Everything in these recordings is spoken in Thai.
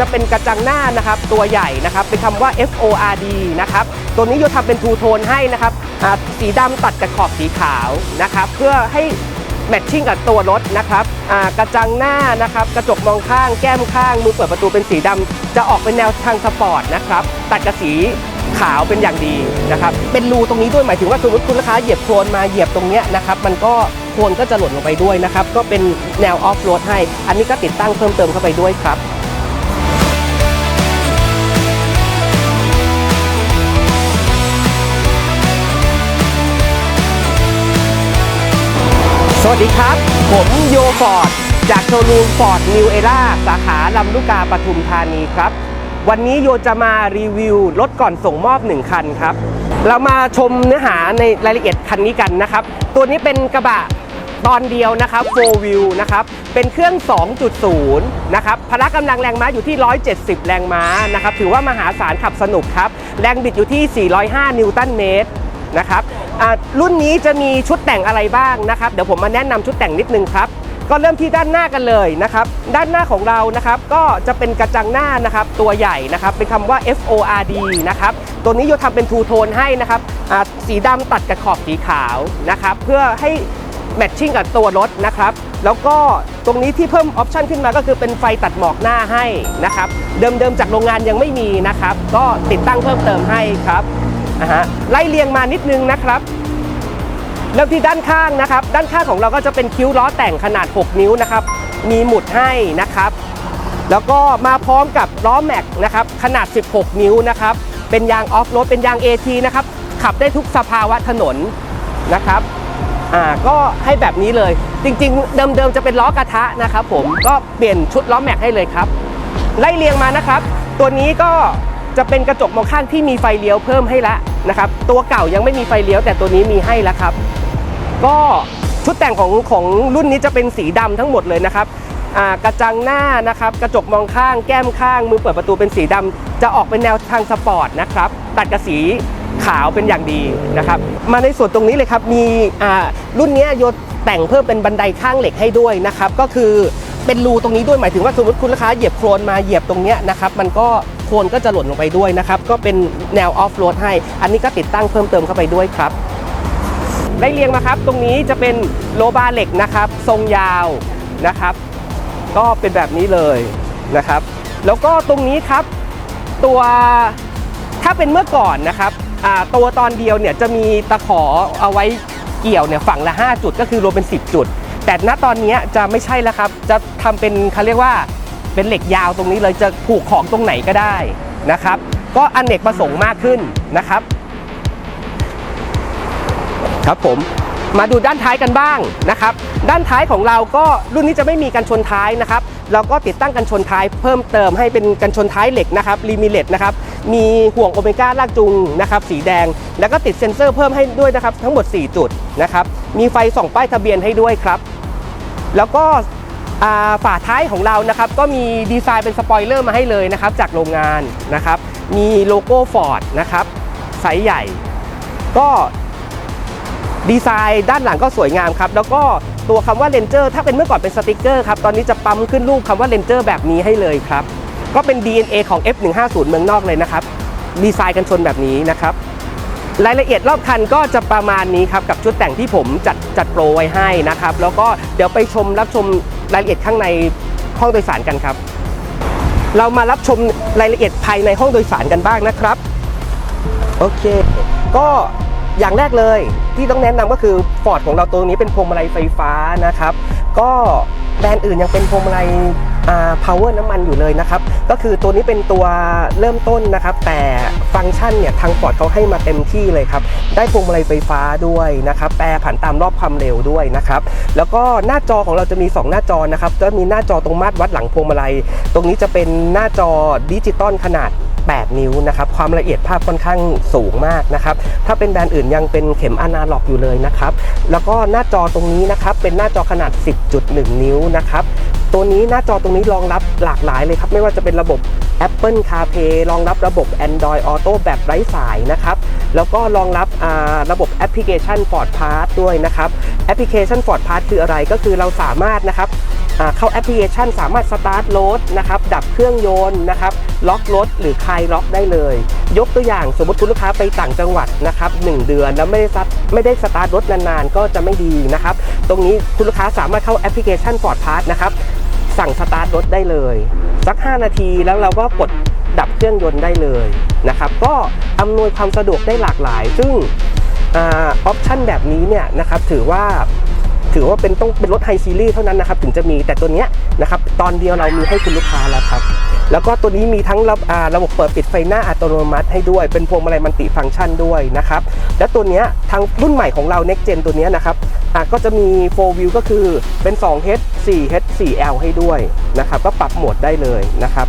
จะเป็นกระจังหน้านะครับตัวใหญ่นะครับเป็นคำว่า F O R D นะครับตัวนี้โยทำเป็นทูโทนให้นะครับสีดำตัดกับขอบสีขาวนะครับเพื่อให้แมทชิ่งกับตัวรถนะครับกระจังหน้านะครับกระจกมองข้างแก้มข้างมือเปิดประตูเป็นสีดำจะออกเป็นแนวทางสปอร์ตนะครับตัดกับสีขาวเป็นอย่างดีนะครับเป็นรูตรงนี้ด้วยหมายถึงว่าสมมติคุณลูกค้าเหยียบโคลนมาเหยียบตรงเนี้ยนะครับมันก็โคลนก็จะหล่นลงไปด้วยนะครับก็เป็นแนวออฟโรดให้ อันนี้ก็ติดตั้งเพิ่มเติมเข้าไปด้วยครับ วัสดีครับ ผมโยฟอร์ด จากโชว์รูมฟอร์ดนิวเอร่าสาขาลำลูกกาปทุมธานีครับ วันนี้โยจะมารีวิวรถก่อนส่งมอบ 1 คันครับ เรามาชมเนื้อหาในรายละเอียดคันนี้กันนะครับ ตัวนี้เป็นกระบะตอนเดียวนะครับ4 wheel นะครับ เป็นเครื่อง 2.0 นะครับ พละกำลังแรงม้าอยู่ที่ 170 แรงม้านะครับ ถือว่ามหาศาลขับสนุกครับ แรงบิดอยู่ที่ 405 นิวตันเมตร นะครับรุ่นนี้จะมีชุดแต่งอะไรบ้างนะครับเดี๋ยวผมมาแนะนำชุดแต่งนิดนึงครับก็เริ่มที่ด้านหน้ากันเลยนะครับ ด้านหน้าของเรานะครับก็จะเป็นกระจังหน้านะครับตัวใหญ่นะครับเป็นคำว่า F O R D นะครับตัวนี้โยทำเป็นทูโทนให้นะครับสีดำตัดกับขอบสีขาวนะครับเพื่อให้แมทชิ่งกับตัวรถนะครับแล้วก็ตรงนี้ที่เพิ่มออปชันขึ้นมาก็คือเป็นไฟตัดหมอกหน้าให้นะครับเดิมๆจากโรงงานยังไม่มีนะครับก็ติดตั้งเพิ่มเติมให้ครับ นะฮะไล่เรียงมานิดนึงนะครับเริ่มที่ด้านข้างนะครับ ด้านข้างของเราก็จะเป็นคิ้วล้อแต่งขนาด 6 นิ้วนะครับ มีหมุดให้นะครับ แล้วก็มาพร้อมกับล้อแม็กนะครับขนาด 16 นิ้วนะครับ เป็นยางออฟโรดเป็นยาง AT นะครับ ขับได้ทุกสภาวะถนนนะครับอ่าก็ให้แบบนี้เลย จริงๆ เดิมๆจะเป็นล้อกระทะนะครับ ผมก็เปลี่ยนชุดล้อแม็กให้เลยครับ ไล่เรียงมานะครับ ตัวนี้ก็จะเป็นกระจกมองข้างที่มีไฟเลี้ยวเพิ่มให้ล้ว นะครับตัวเก่ายังไม่มีไฟเลี้ยวแต่ตัวนี้มีให้แล้วครับ ก็ชุดแต่งของของรุ่นนี้จะเป็นสีดำทั้งหมดเลยนะครับกระจังหน้านะครับกระจกมองข้างแก้มข้างมือเปิดประตูเป็นสีดำจะออกเป็นแนวทางสปอร์ตนะครับตัดกับสีขาวเป็นอย่างดีนะครับ มาในส่วนตรงนี้เลยครับมีอ่ารุ่นนี้ยโยแต่งเพิ่มเป็นบันไดข้างเหล็กให้ด้วยนะครับ ก็คือเป็นรูตรงนี้ด้วยหมายถึงว่าสมมติคุณลูกค้าเหยียบโคลนมาเหยียบตรงเนี้ยนะครับ มันก็ คนก็จะหล่นลงไปด้วยนะครับ ก็เป็นแนวออฟโรดให้ อันนี้ก็ติดตั้งเพิ่มเติมเข้าไปด้วยครับได้เรียงมาครับ ตรงนี้จะเป็นโลบาเหล็กนะครับ ทรงยาวนะครับ ก็เป็นแบบนี้เลยนะครับ แล้วก็ตรงนี้ครับ ตัวถ้าเป็นเมื่อก่อนนะครับตัวตอนเดียวเนี่ยจะมีตะขอเอาไว้เกี่ยวเนี่ยฝั่งละ 5 จุดก็คือรวมเป็น 10 จุด แต่ณตอนนี้จะไม่ใช่แล้วครับ จะทำเป็นเขาเรียกว่า เป็นเหล็กยาวตรงนี้เลยจะผูกของตรงไหนก็ได้นะครับ ก็อนเนกประสงค์มากขึ้นนะครับ ครับผมมาดูด้านท้ายกันบ้างนะครับ ด้านท้ายของเราก็รุ่นนี้จะไม่มีกันชนท้ายนะครับ เราก็ติดตั้งกันชนท้ายเพิ่มเติมให้เป็นกันชนท้ายเหล็กนะครับลิมิเลตนะครับ มีห่วงโอเมก้าลากจูงนะครับสีแดง แล้วก็ติดเซ็นเซอร์เพิ่มให้ด้วยนะครับ ทั้งหมด 4 จุดนะครับ มีไฟส่องป้ายทะเบียนให้ด้วยครับ แล้วก็ ฝาท้ายของเรานะครับก็มีดีไซน์เป็นสปอยเลอร์มาให้เลยนะครับจากโรงงานนะครับมีโลโก้ฟอร์ดนะครับไซส์ใหญ่ ก็ดีไซน์ด้านหลังก็สวยงามครับแล้วก็ตัวคำว่าเลนเจอร์ถ้าเป็นเมื่อก่อนเป็นสติกเกอร์ครับตอนนี้จะปั๊มขึ้นรูปคำว่าเลนเจอร์แบบนี้ให้เลยครับก็เป็น DNA ของ F150 เมืองนอกเลยนะครับดีไซน์กันชนแบบนี้นะครับรายละเอียดรอบคันก็จะประมาณนี้ครับกับชุดแต่งที่ผมจัดจัดโปรไว้ให้นะครับแล้วก็เดี๋ยวไปชมรับชม รายละเอียดข้างในห้องโดยสารกันครับ เรามารับชมรายละเอียดภายในห้องโดยสารกันบ้างนะครับ โอเค ก็อย่างแรกเลยที่ต้องแนะนำก็คือฟอร์ดของเราตัวนี้เป็นพวงมาลัยไฟฟ้านะครับ ก็แบรนด์อื่นยังเป็นพวงมาลัยอ่า power น้ำมันอยู่เลยนะครับ ก็คือตัวนี้เป็นตัวเริ่มต้นนะครับ แต่ฟังก์ชันเนี่ยทาง Ford เขาให้มาเต็มที่เลยครับ ได้พวงมาลัยไฟฟ้าด้วยนะครับ แปรผันตามรอบความเร็วด้วยนะครับ แล้วก็หน้าจอของเราจะมี 2 หน้าจอนะครับก็มีหน้าจอตรงมาตรวัดหลังพวงมาลัย ตรงนี้จะเป็นหน้าจอดิจิตอลขนาด 8 นิ้วนะครับความละเอียดภาพค่อนข้างสูงมากนะครับถ้าเป็นแบรนด์อื่นยังเป็นเข็มอนาล็อกอยู่เลยนะครับแล้วก็หน้าจอตรงนี้นะครับเป็นหน้าจอขนาด 10.1 นิ้วนะครับตัวนี้หน้าจอตรงนี้รองรับหลากหลายเลยครับไม่ว่าจะเป็นระบบ Apple CarPlay รองรับระบบ Android Auto แบบไร้สายนะครับ แล้วก็รองรับระบบแอปพลิเคชัน Ford Pass ด้วยนะครับ แอปพลิเคชัน Ford Pass คืออะไรก็คือเราสามารถนะครับเข้าแอปพลิเคชันสามารถสตาร์ทรถนะครับดับเครื่องยนต์นะครับล็อกรถหรือคลายล็อกได้เลย ยกตัวอย่างสมมติคุณลูกค้าไปต่างจังหวัดนะครับหนึ่งเดือนแล้วไม่ได้ซัดไม่ได้สตาร์ทรถนานๆ ก็จะไม่ดีนะครับ ตรงนี้คุณลูกค้าสามารถเข้าแอปพลิเคชัน Ford Pass นะครับสั่งสตาร์ทรถได้เลย สัก 5 นาทีแล้วเราก็กดดับเครื่องยนต์ได้เลยนะครับก็อำนวยความสะดวกได้หลากหลาย ซึ่งออปชั่นแบบนี้เนี่ยนะครับถือว่า ถือว่าเป็นต้องเป็นรถไฮซีรีส์เท่านั้นนะครับถึงจะมีแต่ตัวเนี้ยนะครับตอนเดียวเรามีให้คุณลูกค้าแล้วครับแล้วก็ตัวนี้มีทั้งระอ่าระบบเปิดปิดไฟหน้าอัตโนมัติให้ด้วย เป็นพวงมาลัยมันติฟังก์ชันด้วยนะครับและตัวเนี้ยทางรุ่นใหม่ของเรา Next Gen ตัวเนี้ยนะครับก็จะมี 4 view ก็คือเป็น 2H 4H 4L ให้ด้วยนะครับก็ปรับโหมดได้เลยนะครับ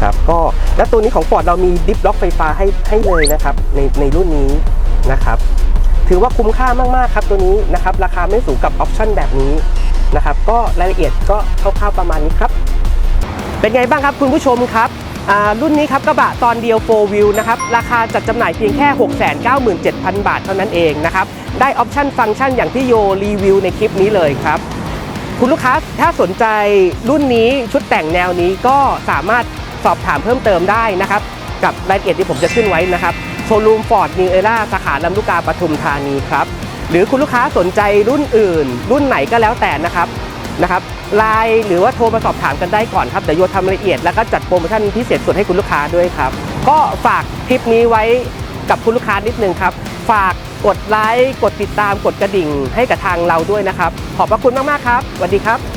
ครับก็และตัวนี้ของ Ford เรามีดิฟล็อกไฟฟ้าให้ให้เลยนะครับในในรุ่นนี้นะครับ ถือว่าคุ้มค่ามากๆครับตัวนี้นะครับราคาไม่สูงกับออปชั่นแบบนี้นะครับก็รายละเอียดก็คร่าวๆประมาณนี้ครับ เป็นไงบ้างครับคุณผู้ชมครับอ่ารุ่นนี้ครับกระบะตอนเดียว4 wheel นะครับราคาจัดจำหน่ายเพียงแค่ 697,000 บาทเท่านั้นเองนะครับได้ออปชั่นฟังก์ชันอย่างที่โยรีวิวในคลิปนี้เลยครับ คุณลูกค้าถ้าสนใจรุ่นนี้ชุดแต่งแนวนี้ก็สามารถสอบถามเพิ่มเติมได้นะครับ กับรายละเอียดที่ผมจะขึ้นไว้นะครับ โชว์รูมฟอร์ดนิวเอล่าสาขาลำลูกกาปทุมธานีครับ หรือคุณลูกค้าสนใจรุ่นอื่น รุ่นไหนก็แล้วแต่นะครับนะครับไลน์หรือว่าโทรมาสอบถามกันได้ก่อนครับเดี๋ยวโยทำละเอียดแล้วก็จัดโปรโมชั่นพิเศษสุดให้คุณลูกค้าด้วยครับ ก็ฝากคลิปนี้ไว้กับคุณลูกค้านิดนึงครับ ฝากกดไลค์กดติดตามกดกระดิ่งให้กับทางเราด้วยนะครับ ขอบพระคุณมากๆครับสวัสดีครับ